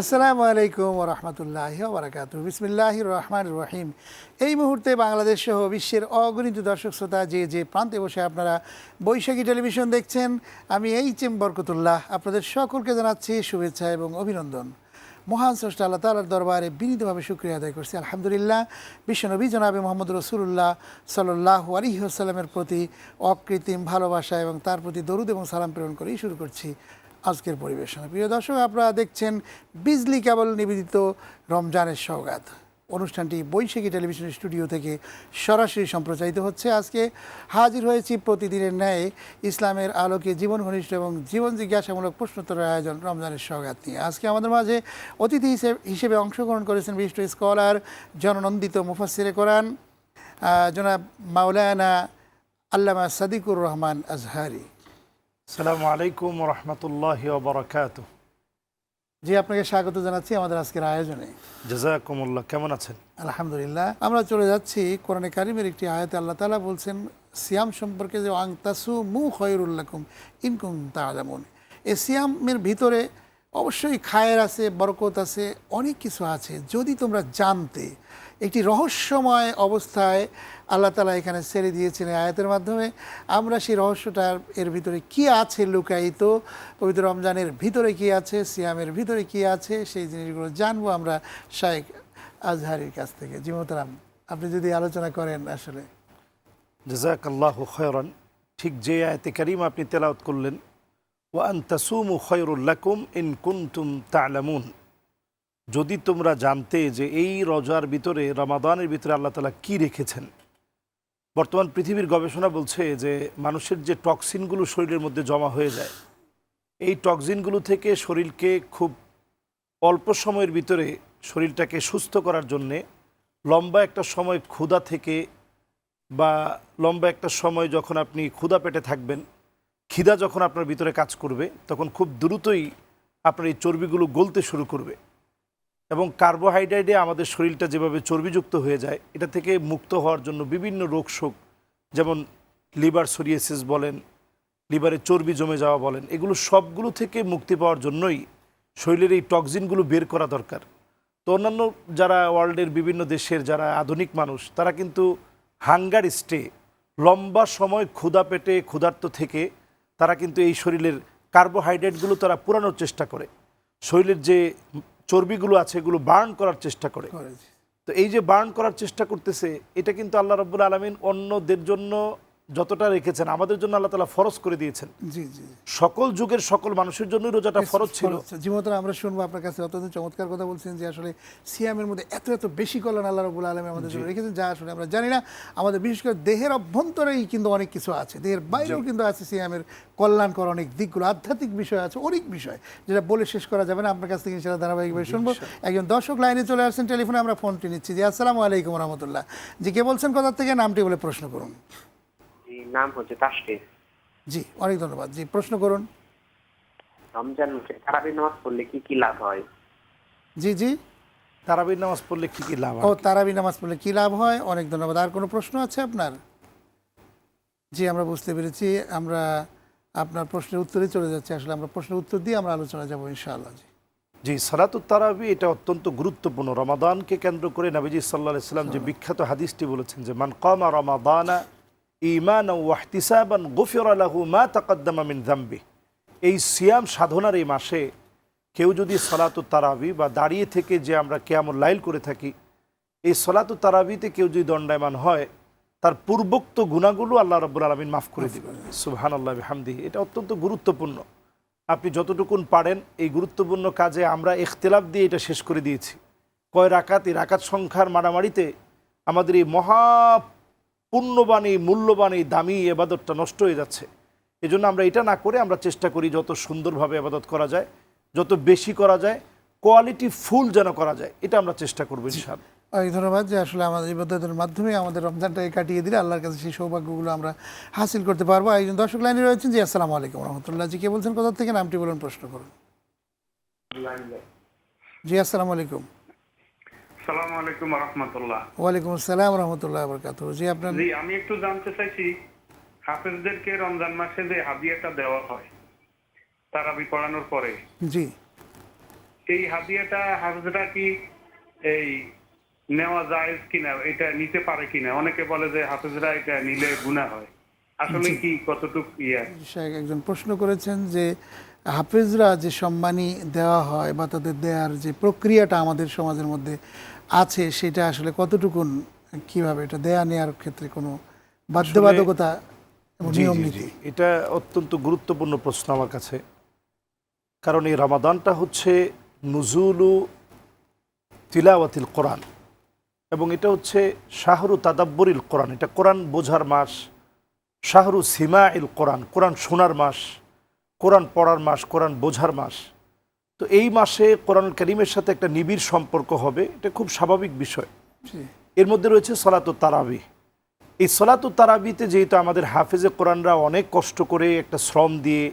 আসসালামু আলাইকুম রহমতুল্লাহ বারাকাত বিসমিল্লাহ রহমান রহিম। এই মুহূর্তে বাংলাদেশ সহ বিশ্বের অগণিত দর্শক শ্রোতা যে যে প্রান্তে বসে আপনারা বৈশাখী টেলিভিশন দেখছেন, আমি এই চেম বরকতুল্লাহ আপনাদের সকলকে জানাচ্ছি শুভেচ্ছা এবং অভিনন্দন। মহান স্রষ্টা আল্লাহ তালার দরবারে বিনীতভাবে শুক্রিয়া আদায় করছি। আলহামদুলিল্লাহ, বিশ্বনবী জনাবে মোহাম্মদ রসুল্লাহ সাল্লাহ আলিহাসাল্লামের প্রতি অকৃত্রিম ভালোবাসা এবং তার প্রতি দরুদ এবং সালাম প্রেরণ করেই শুরু করছি। আজকের পরিবেশনা। প্রিয় দর্শক, আপনারা দেখছেন বিজলি কেবল নিবেদিত রমজানের সৌগাত অনুষ্ঠানটি বৈশাখী টেলিভিশন স্টুডিও থেকে সরাসরি সম্প্রচারিত হচ্ছে। আজকে হাজির হয়েছি প্রতিদিনের ন্যায় ইসলামের আলোকে জীবন ঘনিষ্ঠ এবং জীবন জিজ্ঞাসামূলক প্রশ্নোত্তরের আয়োজন রমজানের সৌগাত নিয়ে। আজকে আমাদের মাঝে অতিথি হিসেবে অংশগ্রহণ করেছেন বিশিষ্ট স্কলার, জননন্দিত মুফাসিরে কোরআন জনাব মাওলানা আল্লামা সাদিকুর রহমান আজহারি। সালামু আলাইকুম রহমতুল্লাহ বারাকাত জি আপনাকে স্বাগত জানাচ্ছি আমাদের আজকের আয়োজনে। জাজাকুমুল্লাহ কেমন আছেন? আলহামদুলিল্লাহ আমরা চলে যাচ্ছি কোরআনে কারিমের একটি আয়াতে। আল্লাহ তালা বলছেন সিয়াম সম্পর্কে যে আংতাসু মু খয়রুল্লাকুম ইনকুম তালামুন এই সিয়ামের ভিতরে অবশ্যই খায়ের আছে বরকত আছে অনেক কিছু আছে। যদি তোমরা জানতে একটি রহস্যময় অবস্থায় আল্লাহ তালা এখানে ছেড়ে দিয়েছেন আয়াতের মাধ্যমে। আমরা সেই রহস্যটার এর ভিতরে কি আছে লুকায়িত? পবিত্র রমজানের ভিতরে কি আছে? সিয়ামের ভিতরে কি আছে? সেই জিনিসগুলো জানব আমরা শায়েখ আজহারির কাছ থেকে। জি মোহতারাম, আপনি যদি আলোচনা করেন আসলে। জাজাক খয়রান, ঠিক যে আয়তে করিম আপনি তেলাওত করলেন ও আন্তাসুমু খয়রুল্লাকুম ইন কুন্তুম তালামুন। যদি তোমরা জানতে যে এই রজার ভিতরে, রমাদানের ভিতরে আল্লাহ তালা কি রেখেছেন? বর্তমান পৃথিবীর গবেষণা বলছে যে মানুষের যে টক্সিনগুলো শরীরের মধ্যে জমা হয়ে যায়, এই টক্সিনগুলো থেকে শরীরকে খুব অল্প সময়ের ভিতরে শরীরটাকে সুস্থ করার জন্যে লম্বা একটা সময় ক্ষুধা থেকে বা লম্বা একটা সময় যখন আপনি ক্ষুধা পেটে থাকবেন, খিদা যখন আপনার ভিতরে কাজ করবে, তখন খুব দ্রুতই আপনার এই চর্বিগুলো গলতে শুরু করবে। এবং কার্বোহাইড্রেটে আমাদের শরীরটা যেভাবে চর্বিযুক্ত হয়ে যায়, এটা থেকে মুক্ত হওয়ার জন্য বিভিন্ন রোগ শোক, যেমন লিভার সোরিয়েসিস বলেন, লিভারে চর্বি জমে যাওয়া বলেন, এগুলো সবগুলো থেকে মুক্তি পাওয়ার জন্যই শরীরের এই টক্সিনগুলো বের করা দরকার। তো অন্যান্য যারা ওয়ার্ল্ডের বিভিন্ন দেশের যারা আধুনিক মানুষ, তারা কিন্তু হাঙ্গার স্টে, লম্বা সময় ক্ষুধা পেটে ক্ষুধার্ত থেকে তারা কিন্তু এই শরীরের কার্বোহাইড্রেটগুলো তারা পুরানোর চেষ্টা করে। শরীরের যে চর্বিগুলো আছে এগুলো বার্ন করার চেষ্টা করে। তো এই যে বার্ন করার চেষ্টা করতেছে এটা কিন্তু আল্লাহ রব্বুল আলমিন অন্যদের জন্য যতটা রেখেছেন আমাদের জন্য আল্লাহ তালা ফরজ করে দিয়েছেন। জি জি। সকল যুগের সকল মানুষের জন্যই রোজাটা ফরজ ছিল। জীবনতরা আমরা শুনব আপনার কাছে। অত্যন্ত চমৎকার কথা বলছেন যে আসলে সিয়ামের মধ্যে এত এত বেশি কল্যাণ আল্লাহ রবুল আলমী আমাদের জন্য রেখেছেন যা আসলে আমরা জানি না। আমাদের বিশেষ করে দেহের অভ্যন্তরেই কিন্তু অনেক কিছু আছে। দেহের বাইরেও কিন্তু আছে সিয়ামের কল্যাণকর অনেক দিকগুলো। আধ্যাত্মিক বিষয় আছে অনেক বিষয় যেটা বলে শেষ করা যাবে না। আপনার কাছ থেকে সেটা ধারাবাহিকভাবে শুনব। একজন দর্শক লাইনে চলে আসছেন টেলিফোনে আমরা ফোনটি নিচ্ছি। যে আসসালামু আলাইকুম রহমতুল্লাহ। যে কে বলছেন কোথা থেকে? নামটি বলে প্রশ্ন করুন। নাম হচ্ছে তাসটির জি অনেক ধন্যবাদ। জি প্রশ্ন করুন। রমজান মাসে তারাবি নামাজ পড়লে কি কি লাভ হয়? জি জি। তারাবির নামাজ পড়লে কি কি লাভ হয়? ও? তারাবি নামাজ পড়লে কী লাভ হয়? অনেক ধন্যবাদ। আর কোনো প্রশ্ন আছে আপনার? জি আমরা বুঝতে পেরেছি। আমরা আপনার প্রশ্নের উত্তরে চলে যাচ্ছি। আসলে আমরা প্রশ্নের উত্তর দিয়ে আমরা আলোচনা যাব ইনশাআল্লাহ জি। জি সালাতুত তারাবি এটা অত্যন্ত গুরুত্বপূর্ণ। রমাদানকে কেন্দ্র করে নবীজি সাল্লাহ সাল্লাম যে বিখ্যাত হাদিসটি বলেছেন যে মান কামা রমাদানা ইমান ওয়াহতিসাবান গফির আলাহু মা তাকদ্দামা মিন জাম্বি এই সিয়াম সাধনার এই মাসে কেউ যদি সলাতুত তারাবি বা দাঁড়িয়ে থেকে যে আমরা কেয়ামুল লাইল করে থাকি, এই সলাতুত তারাবিতে কেউ যদি দণ্ডায়মান হয়, তার পূর্বোক্ত গুণাগুলো আল্লাহ রব্বুল আলমিন মাফ করে দিবেন। সুহান আল্লাহ হামদি এটা অত্যন্ত গুরুত্বপূর্ণ। আপনি যতটুকুন পারেন এই গুরুত্বপূর্ণ কাজে আমরা ইখতলাফ দিয়ে এটা শেষ করে দিয়েছি। কয় রাকাত? এই রাকাত সংখ্যার মারামারিতে আমাদের এই মহা মূল্যবান এই দামি এবাদতটা নষ্ট হয়ে যাচ্ছে। এজন্য আমরা এটা না করে আমরা চেষ্টা করি যত সুন্দরভাবে আবাদত করা যায় যত বেশি করা যায় কোয়ালিটি ফুল যেন করা যায় এটা আমরা চেষ্টা করব ইনশাআল্লাহ। অনেক ধন্যবাদ যে আসলে আমাদের ইবাদতের মাধ্যমে আমাদের রমজানটাকে কাটিয়ে দিলে আল্লাহর কাছে সেই সৌভাগ্যগুলো আমরা হাসিল করতে পারব। একজন দর্শক লাইনে রয়েছেন জি আসসালামু আলাইকুম রহমতুল্লাহ। জি কে বলছেন কোথা থেকে? নামটি বলুন প্রশ্ন করুন। জি আসসালামু আলাইকুম। সালাম আলাইকুম রহমতুল্লাহ। ওয়ালাইকুম আসসালাম রহমতুল্লাহ বরকাত জি আপনার জি আমি একটু জানতে চাইছি হাফেজদেরকে রমজান মাসে যে হাদিয়াটা দেওয়া হয় তারাবি পড়ানোর পরে। জি। এই হাদিয়াটা হাফেজরা কি এই নেওয়া যায় কিনা এটা নিতে পারে কিনা? অনেকে বলে যে হাফেজরা এটা নিলে গুণা হয়। আসলে কি কতটুকু ইয়ে? একজন প্রশ্ন করেছেন যে হাফেজরা যে সম্মানী দেওয়া হয় বা তাদের দেওয়ার যে প্রক্রিয়াটা আমাদের সমাজের মধ্যে আছে সেটা আসলে কতটুকুন কীভাবে এটা দেয়া নেওয়ার ক্ষেত্রে কোনো বাধ্যবাধকতা নিয়ম নীতি? এটা অত্যন্ত গুরুত্বপূর্ণ প্রশ্ন আমার কাছে। কারণ এই রমাদানটা হচ্ছে নুজুলু তিলাওয়াতিল কোরআন এবং এটা হচ্ছে শাহরু তাদাব্বরিল কোরআন। এটা কোরআন বোঝার মাস শাহরু সিমা ইল কোরআন কোরআন শোনার মাস কোরআন পড়ার মাস কোরআন বোঝার মাস। তো এই মাসে কোরআন করিমের সাথে একটা নিবিড় সম্পর্ক হবে এটা খুব স্বাভাবিক বিষয়। এর মধ্যে রয়েছে সলাত তারাবি। এই সলাত তারাবিতে যেহেতু আমাদের হাফেজে কোরআনরা অনেক কষ্ট করে একটা শ্রম দিয়ে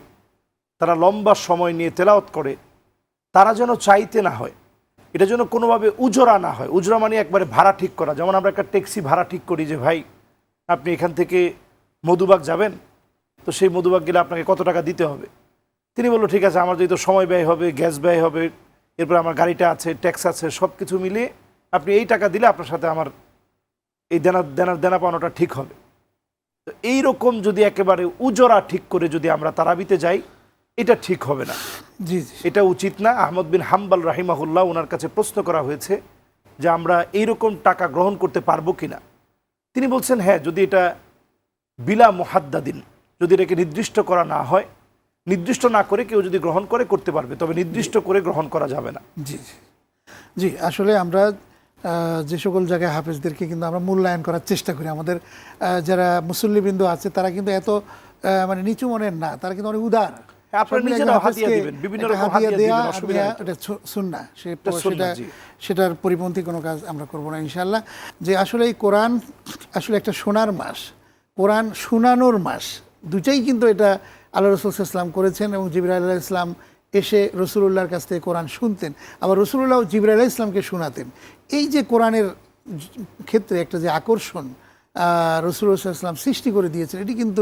তারা লম্বা সময় নিয়ে তেলাওত করে তারা যেন চাইতে না হয় এটা যেন কোনোভাবে উজরা না হয়। উজরা মানে একবারে ভাড়া ঠিক করা। যেমন আমরা একটা ট্যাক্সি ভাড়া ঠিক করি যে ভাই আপনি এখান থেকে মধুবাগ যাবেন তো সেই মধুবাগ গেলে আপনাকে কত টাকা দিতে হবে? তিনি বলল ঠিক আছে আমার যেহেতু সময় ব্যয় হবে গ্যাস ব্যয় হবে এরপর আমার গাড়িটা আছে ট্যাক্স আছে সব কিছু মিলিয়ে আপনি এই টাকা দিলে আপনার সাথে আমার এই দেনা দেনা দেনা পাওনাটা ঠিক হবে। তো এইরকম যদি একেবারে উজরা ঠিক করে যদি আমরা তারাবিতে যাই এটা ঠিক হবে না। জি জি। এটা উচিত না। আহমদ বিন হাম্বাল রাহিমাহুল্লাহ ওনার কাছে প্রশ্ন করা হয়েছে যে আমরা এইরকম টাকা গ্রহণ করতে পারব কিনা। তিনি বলছেন হ্যাঁ যদি এটা বিলা মুহাদ্দাদিন যদি এটাকে নির্দিষ্ট করা না হয় নির্দিষ্ট না করে কেউ যদি গ্রহণ করে করতে পারবে। তবে নির্দিষ্ট করে গ্রহণ করা যাবে না। জি জি। জি আসলে আমরা যে সকল জায়গায় হাফেজদেরকে কিন্তু আমরা মূল্যায়ন করার চেষ্টা করি। আমাদের যারা মুসল্লিবিন্দু আছে তারা কিন্তু এত মানে নিচু মনের না তারা কিন্তু অনেক উদার। সেটার পরিপন্থী কোনো কাজ আমরা করব না ইনশাল্লাহ যে আসলে এই কোরআন আসলে একটা শোনার মাস। কোরআন শোনানোর মাস। দুটাই কিন্তু এটা আল্লাহ রসুল ইসলাম করেছেন এবং জিবরা আল্লাহ ইসলাম এসে রসুল্লাহর কাছ থেকে কোরআন শুনতেন। আবার রসুল্লাহ জিবরা আল্লাহ ইসলামকে শোনাতেন। এই যে কোরআনের ক্ষেত্রে একটা যে আকর্ষণ ইসলাম সৃষ্টি করে দিয়েছেন এটি কিন্তু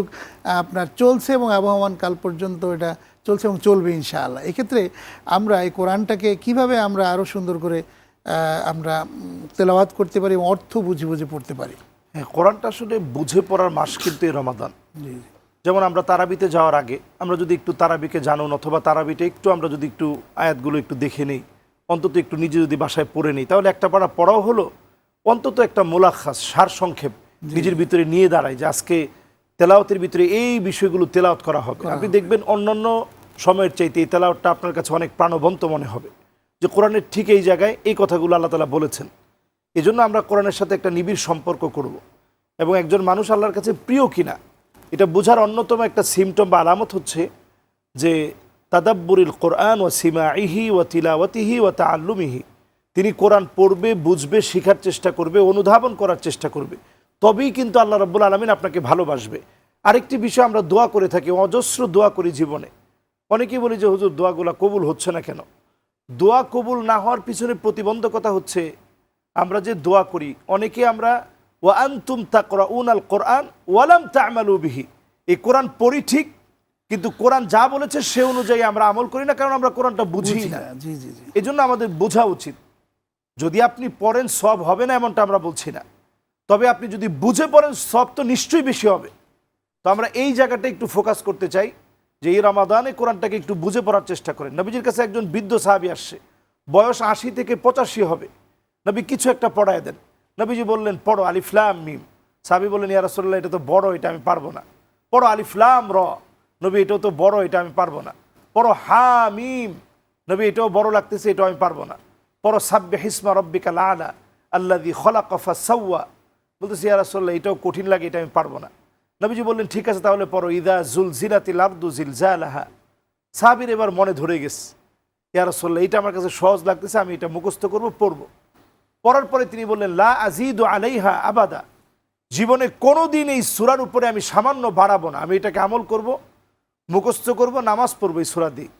আপনার চলছে এবং আবহমান কাল পর্যন্ত এটা চলছে এবং চলবে ইনশাআল্লাহ। এক্ষেত্রে আমরা এই কোরআনটাকে কীভাবে আমরা আরও সুন্দর করে আমরা তেলাওয়াত করতে পারি এবং অর্থ বুঝে বুঝে পড়তে পারি? হ্যাঁ কোরআনটা আসলে বুঝে পড়ার মাস কিন্তু এই রমাদান। জি। যেমন আমরা তারাবিতে যাওয়ার আগে আমরা যদি একটু তারাবিকে জানুন অথবা তারাবিতে একটু আমরা যদি একটু আয়াতগুলো একটু দেখে নিই অন্তত একটু নিজে যদি বাসায় পড়ে নিই তাহলে একটা পাড়া পড়াও হলো অন্তত একটা মোলাখাস সার সংক্ষেপ নিজের ভিতরে নিয়ে দাঁড়ায় যে আজকে তেলাওতের ভিতরে এই বিষয়গুলো তেলাওত করা হবে। আপনি দেখবেন অন্যান্য সময়ের চাইতে এই তেলাওতটা আপনার কাছে অনেক প্রাণবন্ত মনে হবে। যে কোরআনের ঠিক এই জায়গায় এই কথাগুলো আল্লাহ তালা বলেছেন। এজন্য আমরা কোরআনের সাথে একটা নিবিড় সম্পর্ক করব। এবং একজন মানুষ আল্লাহর কাছে প্রিয় কিনা এটা বোঝার অন্যতম একটা সিমটম বা আলামত হচ্ছে যে তাদাব্বুরিল কোরআন ও সিমাইহি ও তিলাওয়াতিহি ও তাল্লুমিহি তিনি কোরআন পড়বে, বুঝবে, শেখার চেষ্টা করবে, অনুধাবন করার চেষ্টা করবে। তবেই কিন্তু আল্লাহ রব্বুল আলমিন আপনাকে ভালোবাসবে। আরেকটি বিষয় আমরা দোয়া করে থাকি, অজস্র দোয়া করি জীবনে। অনেকেই বলি যে, হুজুর, দোয়াগুলা কবুল হচ্ছে না কেন? দোয়া কবুল না হওয়ার পিছনে প্রতিবন্ধকতা হচ্ছে, আমরা যে দোয়া করি, অনেকে আমরা ওয়া আনতুম তাকরা উন আল কোরআন ওয়ালাম তামালু বিহি। এই কোরআন পড়ি ঠিক কিন্তু কোরআন যা বলেছে সে অনুযায়ী আমরা আমল করি না কারণ আমরা কোরআনটা বুঝি না। এই জন্য আমাদের বোঝা উচিত। যদি আপনি পড়েন সব হবে না এমনটা আমরা বলছি না। তবে আপনি যদি বুঝে পড়েন সব তো নিশ্চয়ই বেশি হবে। তো আমরা এই জায়গাটা একটু ফোকাস করতে চাই যে এই রমাদানে কোরআনটাকে একটু বুঝে পড়ার চেষ্টা করেন। নবীজির কাছে একজন বৃদ্ধ সাহাবি আসছে। বয়স আশি থেকে পঁচাশি হবে। নবী কিছু একটা পড়ায় দেন। নবীজি বললেন, পড়ো আলিফলাম মিম। সাবি বললেন, ইয়া রাসূলুল্লাহ, এটা তো বড়, এটা আমি পারব না। পড়ো আলিফলাম র। নবী, এটাও তো বড়, এটা আমি পারব না। পড়ো হা মিম। নবী, এটাও বড় লাগতেছে, এটাও আমি পারব না। পড়ো সাব্বে হিসমা রব্বিকা লালা আল্লাদি খলা কফা সাউয়া বলতেছি, ইয়া রাসূলুল্লাহ, এটাও কঠিন লাগে, এটা আমি পারব না। নবীজি বললেন, ঠিক আছে, তাহলে পড়ো, ইদা জুল জিলাতিল আব্দু জিলজালাহা। সাবির এবার মনে ধরে গেছে, ইয়া রাসূলুল্লাহ, এটা আমার কাছে সহজ লাগতেছে, আমি এটা মুখস্থ করব, পড়ব। পড়ার পরে তিনি বললেন, লা আজিদু আলাইহা আবাদা। জীবনে কোনো দিন এই সুরার উপরে আমি সামান্য বাড়াবো না। আমি এটাকে আমল করব, মুখস্থ করব, নামাজ পড়ব এই সুরা দিয়ে।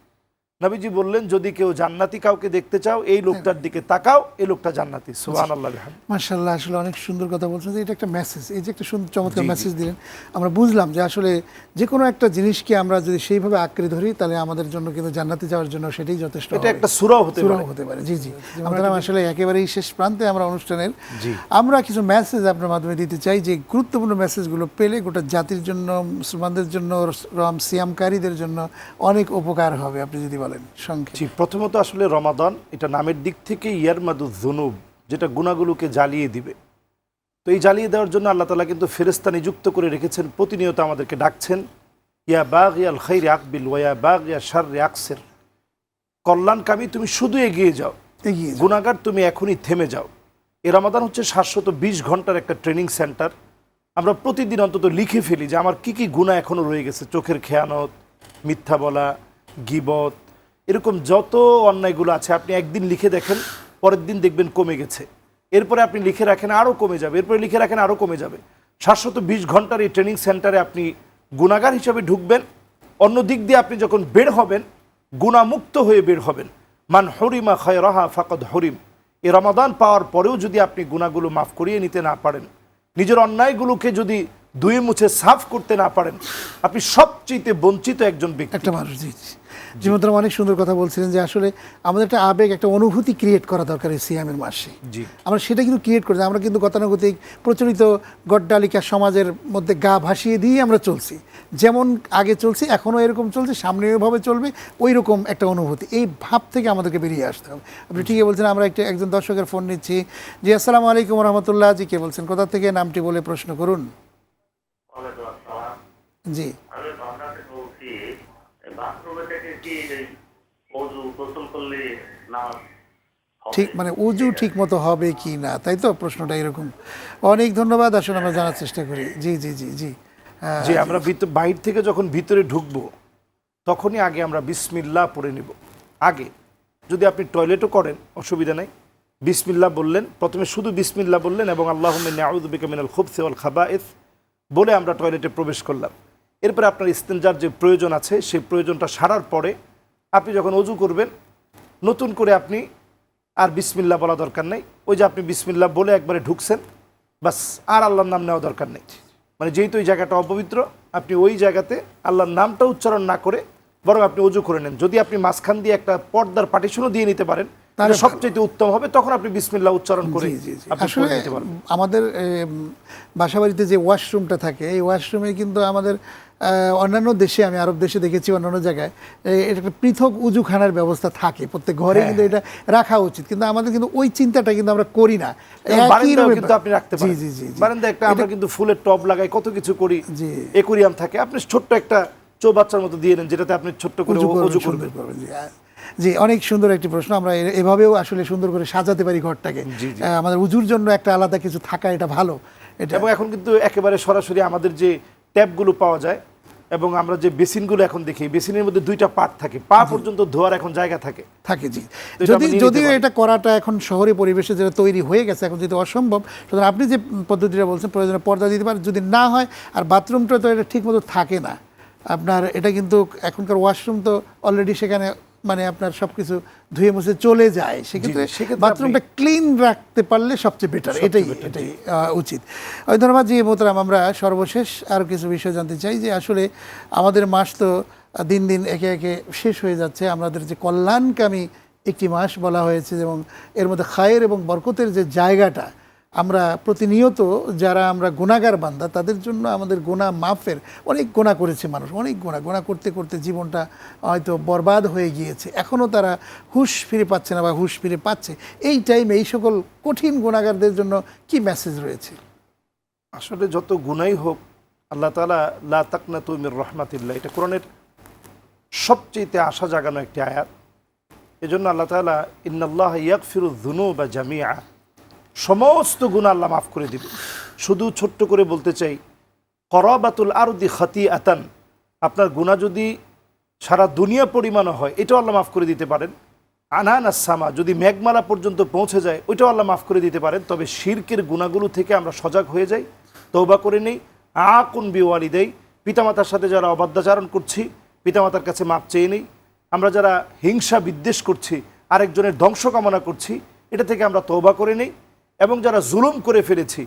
নবীজি বললেন যদি কেউ জান্নাতি কাউকে দেখতে চাও এই লোকটার দিকে তাকাও এই লোকটা জান্নাতি। সুহান আল্লাহ মার্শাল্লাহ আসলে অনেক সুন্দর কথা বলছেন যে এটা একটা মেসেজ এই যে একটা সুন্দর চমৎকার। মেসেজ দিলেন আমরা বুঝলাম যে আসলে যে কোনো একটা জিনিসকে আমরা যদি সেইভাবে আঁকড়ে ধরি তাহলে আমাদের জন্য কিন্তু জান্নাতে যাওয়ার জন্য সেটাই যথেষ্ট এটা একটা সুরাও হতে সুরাও হতে পারে জি জি। আমরা আসলে একেবারেই শেষ প্রান্তে আমরা অনুষ্ঠানের আমরা কিছু মেসেজ আপনার মাধ্যমে দিতে চাই যে গুরুত্বপূর্ণ মেসেজগুলো পেলে গোটা জাতির জন্য মুসলমানদের জন্য রম সিয়ামকারীদের জন্য অনেক উপকার হবে। আপনি যদি বলেন। সংক্ষেপে। জি প্রথমত আসলে রমাদান এটা নামের দিক থেকে ইয়ারমাদু জুনুব যেটা গুণাগুলোকে জ্বালিয়ে দিবে। তো এই জ্বালিয়ে দেওয়ার জন্য আল্লাহ তালা কিন্তু ফেরেস্তা নিযুক্ত করে রেখেছেন প্রতিনিয়ত আমাদেরকে ডাকছেন ইয়া বাঘ ইয়াল খৈর আকবিল ওয়া বাঘ ইয়া সার আকসের। কল্যাণকামী তুমি শুধু এগিয়ে যাও। এগিয়ে গুণাগার তুমি এখনই থেমে যাও। এ রমাদান হচ্ছে সাতশত বিশ ঘণ্টার একটা ট্রেনিং সেন্টার। আমরা প্রতিদিন অন্তত লিখে ফেলি যে আমার কি কি গুণা এখনও রয়ে গেছে। চোখের খেয়ানত মিথ্যা বলা গিবত এরকম যত অন্যায়গুলো আছে, আপনি একদিন লিখে দেখেন, পরের দিন দেখবেন কমে গেছে। এরপরে আপনি লিখে রাখেন আরও কমে যাবে। এরপরে লিখে রাখেন আরও কমে যাবে। সাতশত বিশ ঘণ্টার এই ট্রেনিং সেন্টারে আপনি গুণাগার হিসাবে ঢুকবেন। অন্য দিক দিয়ে আপনি যখন বের হবেন, গুণামুক্ত হয়ে বের হবেন। মান হরিমা খয়রাহা ফাকদ হরিম। এ রমাদান পাওয়ার পরেও যদি আপনি গুণাগুলো মাফ করিয়ে নিতে না পারেন, নিজের অন্যায়গুলোকে যদি দুয়ে মুছে সাফ করতে না পারেন, আপনি সবচেয়ে বঞ্চিত একজন ব্যক্তি। একটা মানুষ জি জি অনেক সুন্দর কথা বলছিলেন যে আসলে আমাদের একটা আবেগ একটা অনুভূতি ক্রিয়েট করা দরকার এই সিয়ামের মাসে। জি। আমরা সেটা কিন্তু ক্রিয়েট করছি আমরা কিন্তু গতানুগতিক প্রচলিত গড্ডালিকা সমাজের মধ্যে গা ভাসিয়ে দিয়ে আমরা চলছি। যেমন আগে চলছি এখনও এরকম চলছে সামনে এভাবে চলবে ওই রকম একটা অনুভূতি। এই ভাব থেকে আমাদেরকে বেরিয়ে আসতে হবে। আপনি ঠিকই বলছেন আমরা একটা একজন দর্শকের ফোন নিচ্ছি। জি আসসালামু আলাইকুম রহমতুল্লাহ জি কে বলছেন? কোথা থেকে? নামটি বলে প্রশ্ন করুন। জি আমি ভাবনা থেকে বলছি বাথরুমে থেকে কি অজু গোসল করলে নামাজ ঠিক মানে উজু ঠিক মতো হবে কি না তাই তো? প্রশ্নটা এরকম। অনেক ধন্যবাদ আসলে আমরা জানার চেষ্টা করি। জি জি জি জি। হ্যাঁ, যে আমরা ভিতর বাইর থেকে যখন ভিতরে ঢুকবো তখনই আগে আমরা বিসমিল্লাহ পড়ে নিব। আগে। যদি আপনি টয়লেটও করেন অসুবিধা নেই। বিসমিল্লাহ বললেন প্রথমে শুধু বিসমিল্লাহ বললেন এবং আল্লাহ নাউদ্দিকা মিনাল খুব সেওয়াল খাবায়েস বলে আমরা টয়লেটে প্রবেশ করলাম। এরপরে আপনার ইস্তেঞ্জার যে প্রয়োজন আছে সেই প্রয়োজনটা সারার পরে আপনি যখন অজু করবেন নতুন করে আপনি আর বিসমিল্লাহ বলা দরকার নেই ওই যে আপনি বিসমিল্লাহ বলে একবারে ঢুকছেন বাস আর আল্লাহর নাম নেওয়া দরকার নেই মানে যেহেতু ওই জায়গাটা অপবিত্র আপনি ওই জায়গাতে আল্লাহর নামটা উচ্চারণ না করে বরং আপনি অজু করে নেন যদি আপনি মাঝখান দিয়ে একটা পর্দার পার্টিশনও দিয়ে নিতে পারেন তাহলে। সবচেয়ে উত্তম হবে তখন আপনি বিসমিল্লাহ উচ্চারণ করে। আসলে আমাদের বাসাবাড়িতে যে ওয়াশরুমটা থাকে এই ওয়াশরুমে কিন্তু আমাদের অন্যান্য দেশে আমি আরব দেশে দেখেছি অন্যান্য জায়গায় এটা একটা পৃথক উজুখানার ব্যবস্থা থাকে। প্রত্যেক ঘরে হ্যাঁ, কিন্তু এটা রাখা উচিত। কিন্তু আমাদের কিন্তু ওই চিন্তাটা কিন্তু আমরা করি না। কিন্তু আপনি রাখতে পারেন। জি জি। বারান্দা একটা আমরা কিন্তু ফুলের টব লাগাই কত কিছু করি। জি। একুরিয়াম থাকে। আপনি ছোট্ট একটা চৌবাচ্চার মতো দিয়ে নেন যেটাতে আপনি ছোট্ট করে উজু করবেন, জি। অনেক সুন্দর একটি প্রশ্ন। আমরা এভাবেও আসলে সুন্দর করে সাজাতে পারি ঘরটাকে। আমাদের উজুর জন্য একটা আলাদা কিছু থাকা এটা ভালো। এটা এবং এখন কিন্তু একেবারে সরাসরি আমাদের যে ট্যাপগুলো পাওয়া যায় এবং আমরা যে বেসিনগুলো এখন দেখি বেসিনের মধ্যে দুইটা পার্ট থাকে। পা পর্যন্ত ধোয়ার এখন জায়গা থাকে। থাকে জি। যদি যদিও এটা করাটা এখন শহরে পরিবেশে যেটা তৈরি হয়ে গেছে এখন যদি অসম্ভব সুতরাং আপনি যে পদ্ধতিটা বলছেন প্রয়োজনে পর্দা দিতে পারেন। যদি না হয় আর বাথরুমটা তো এটা ঠিক মতো থাকে না। আপনার এটা কিন্তু এখনকার ওয়াশরুম তো অলরেডি সেখানে মানে আপনার সব কিছু ধুয়ে মুছে চলে যায় সেক্ষেত্রে বাথরুমটা ক্লিন রাখতে পারলে সবচেয়ে বেটার এটাই এটাই উচিত। ওই ধন্যবাদ জি মোতরাম আমরা সর্বশেষ আরও কিছু বিষয় জানতে চাই যে আসলে আমাদের মাস তো দিন দিন একে একে শেষ হয়ে যাচ্ছে। আমাদের যে কল্যাণকামী একটি মাস বলা হয়েছে এবং এর মধ্যে খায়ের এবং বরকতের যে জায়গাটা আমরা প্রতিনিয়ত যারা আমরা গুণাগার বান্দা, তাদের জন্য আমাদের গোনা মাফের অনেক গোনা করেছে মানুষ, অনেক গোনা গোনা করতে করতে জীবনটা হয়তো বরবাদ হয়ে গিয়েছে। এখনও তারা হুশ ফিরে পাচ্ছে না বা হুশ ফিরে পাচ্ছে। এই টাইমে এই সকল কঠিন গুণাগারদের জন্য কি মেসেজ রয়েছে? আসলে যত গুনাই হোক, আল্লাহ তালা লা তাকনা তুমির রহমাতিল্লাহ, এটা কোরআনের সবচেয়ে আশা জাগানো একটি আয়াত। এজন্য আল্লাহ তালা ইন্নাল্লাহ ধুনু বা জামিয়া সমস্ত গুণ আল্লাহ মাফ করে দিবে। শুধু ছোট্ট করে বলতে চাই, করবাতুল আরদি খাতি আতান আপনার গুণা যদি সারা দুনিয়া পরিমাণও হয়, এটাও আল্লাহ মাফ করে দিতে পারেন। আনান আসামা যদি মেঘমালা পর্যন্ত পৌঁছে যায়, ওইটাও আল্লাহ মাফ করে দিতে পারেন। তবে শির্কের গুণাগুলো থেকে আমরা সজাগ হয়ে যাই তৌবা করে নেই। আকুন বিওয়ালি দেই পিতামাতার সাথে যারা অবাধ্যাচারণ করছি, পিতামাতার কাছে মাপ চেয়ে নেই। আমরা যারা হিংসা বিদ্বেষ করছি, আরেকজনের ধ্বংস কামনা করছি, এটা থেকে আমরা তৌবা করে নেই। এবং যারা জুলুম করে ফেলেছি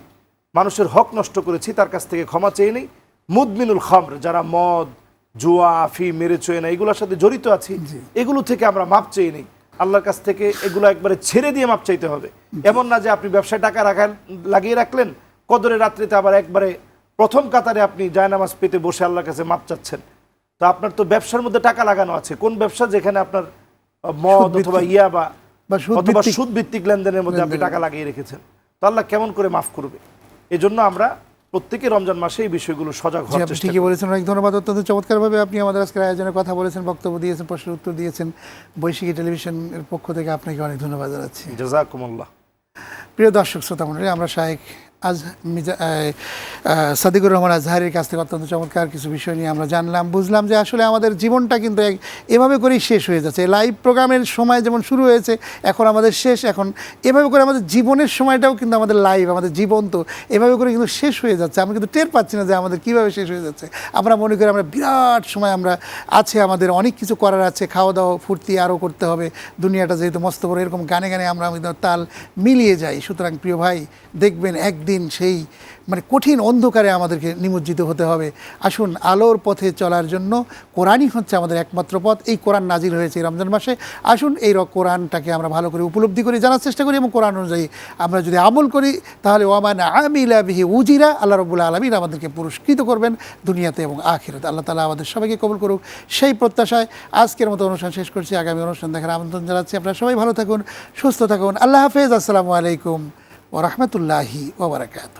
মানুষের হক নষ্ট করেছি তার কাছ থেকে ক্ষমা চেয়ে নেই। মুদমিনুল খামর যারা মদ জুয়া আফি মেরে চয়ে না এগুলোর সাথে জড়িত আছি। এগুলো থেকে আমরা মাপ চেয়ে নেই। আল্লাহর কাছ থেকে এগুলো একবারে ছেড়ে দিয়ে মাপ চাইতে হবে। এমন না যে আপনি ব্যবসায় টাকা রাখান লাগিয়ে রাখলেন কদরে রাত্রিতে আবার একবারে প্রথম কাতারে আপনি জায়নামাজ পেতে বসে আল্লাহর কাছে মাপ চাচ্ছেন। তো আপনার তো ব্যবসার মধ্যে টাকা লাগানো আছে। কোন ব্যবসা যেখানে আপনার মদ অথবা ইয়া বা বা সুদ ভিত্তিক- লেনদেনের মধ্যে আপনি টাকা লাগিয়ে রেখেছেন। তো আল্লাহ কেমন করে মাফ করবে? এই জন্য আমরা প্রত্যেকে রমজান মাসে এই বিষয়গুলো সজাগ হওয়ার চেষ্টা ঠিকই বলেছেন অনেক ধন্যবাদ। অত্যন্ত চমৎকারভাবে আপনি আমাদের আজকের আয়োজনে কথা বলেছেন বক্তব্য দিয়েছেন প্রশ্নের উত্তর দিয়েছেন। বৈশাখী টেলিভিশনের পক্ষ থেকে আপনাকে অনেক ধন্যবাদ জানাচ্ছি। জাজাকুমুল্লাহ প্রিয় দর্শক শ্রোতা মন্ডলী আমরা শাহেক আজ সাদিকুর রহমান আজহারের কাছ থেকে অত্যন্ত চমৎকার কিছু বিষয় নিয়ে আমরা জানলাম, বুঝলাম যে আসলে আমাদের জীবনটা কিন্তু এক- এভাবে করেই শেষ হয়ে যাচ্ছে। লাইভ প্রোগ্রামের সময় যেমন শুরু হয়েছে, এখন আমাদের শেষ, এখন এভাবে করে আমাদের জীবনের সময়টাও কিন্তু আমাদের লাইভ আমাদের জীবন তো এভাবে করে কিন্তু শেষ হয়ে যাচ্ছে। আমরা কিন্তু টের পাচ্ছি না যে আমাদের কীভাবে শেষ হয়ে যাচ্ছে। আমরা মনে করি আমরা বিরাট সময় আমরা আছে, আমাদের অনেক কিছু করার আছে খাওয়া দাওয়া ফুর্তি আরও করতে হবে। দুনিয়াটা যেহেতু মস্ত বড়, এরকম গানে গানে আমরা তাল মিলিয়ে যাই। সুতরাং প্রিয় ভাই, দেখবেন একদিন সেই মানে কঠিন অন্ধকারে আমাদেরকে নিমজ্জিত হতে হবে। আসুন, আলোর পথে চলার জন্য কোরআনই হচ্ছে আমাদের একমাত্র পথ। এই কোরআন নাজিল হয়েছে রমজান মাসে। আসুন, এই কোরআনটাকে আমরা ভালো করে উপলব্ধি করি, জানার চেষ্টা করি এবং কোরআন অনুযায়ী আমরা যদি আমল করি, তাহলে ওয়ামান আমিলা বিহি উজিরা, আল্লাহ রবুল্লা আলমিন আমাদেরকে পুরস্কৃত করবেন দুনিয়াতে এবং আখিরাতে। আল্লাহ তালা আমাদের সবাইকে কবুল করুক। সেই প্রত্যাশায় আজকের মতো অনুষ্ঠান শেষ করছি। আগামী অনুষ্ঠান দেখার আমন্ত্রণ জানাচ্ছি। আপনারা সবাই ভালো থাকুন, সুস্থ থাকুন। আল্লাহ হাফেজ। আসসালামু আলাইকুম। ও রহমতুল্লাহি ওবরাকাত